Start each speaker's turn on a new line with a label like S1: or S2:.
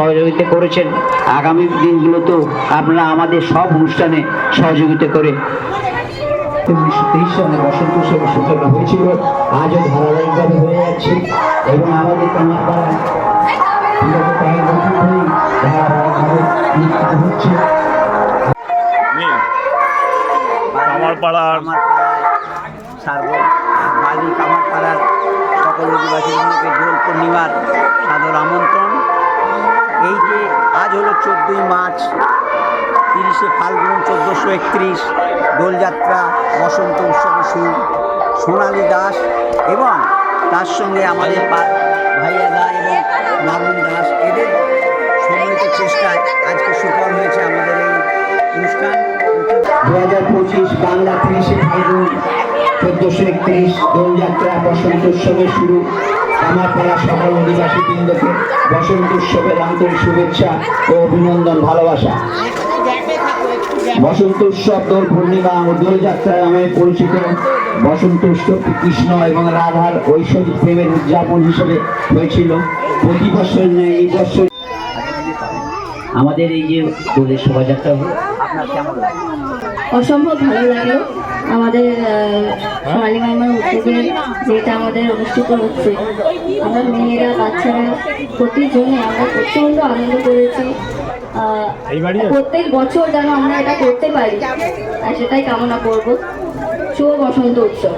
S1: সহযোগিতা করেছেন। আগামী দিনগুলোতেও আপনারা আমাদের সব অনুষ্ঠানে সহযোগিতা করে উনিশশো তেইশ সালে বসন্ত উৎসবের সূচনা হয়েছিল। আজও ধারাবাহিকভাবে হয়ে যাচ্ছে এবং আমাদের কামারপাড়ায় বিগত কয়েক বছর ধরেই ধারাবাহিকভাবে অনুষ্ঠিত হচ্ছে
S2: কামারপাড়ার
S3: কামারপাড়ায় সার্ব বালি কামারপাড়ার সকল অধিবাসীগুলোকে দোল পূর্ণিমার সাদর আমন্ত্রণ। এই যে আজ হলো চোদ্দোই মার্চ, তিরিশে ফাল্গুন চোদ্দোশো একত্রিশ, দোলযাত্রা, বসন্ত উৎসবের শুরু। সোনালী দাস এবং তার সঙ্গে আমাদের ভাইয়া দা এবং মামুন দাস, এদের সম্মিলিত চেষ্টায় আজকে সুফল হয়েছে আমাদের এই অনুষ্ঠান।
S1: দু হাজার পঁচিশ বাংলা তিরিশে ফাল্গুন চোদ্দোশো একত্রিশ দোলযাত্রা, বসন্ত উৎসবের শুরু। কামারপাড়া সকল অধিবাসী বৃন্দকে বসন্ত উৎসবের আন্তরিক শুভেচ্ছা ও অভিনন্দন, ভালোবাসা। বসন্ত উৎসব, দোল পূর্ণিমা ও দোলযাত্রা আমি পরিচিত বসন্ত উৎসব কৃষ্ণ এবং রাধার ঐশ্বরিক প্রেমের উদযাপন হিসেবে হয়েছিল। প্রতি বছর এই বছর আমাদের এই যে দোলের শোভাযাত্রা হলো
S3: আপনার কেমন লাগে?
S4: অসম্ভব ভালো লাগল আমাদের সোনালী মাইমার উদ্যোগে যেটা আমাদের অনুষ্ঠিত হচ্ছে। আমরা মেয়েরা বাচ্চারা প্রতিজনে আমরা প্রচণ্ড আনন্দ করেছি। প্রত্যেক বছর যেন আমরা এটা করতে পারি আর সেটাই কামনা করব। শুভ বসন্ত উৎসব।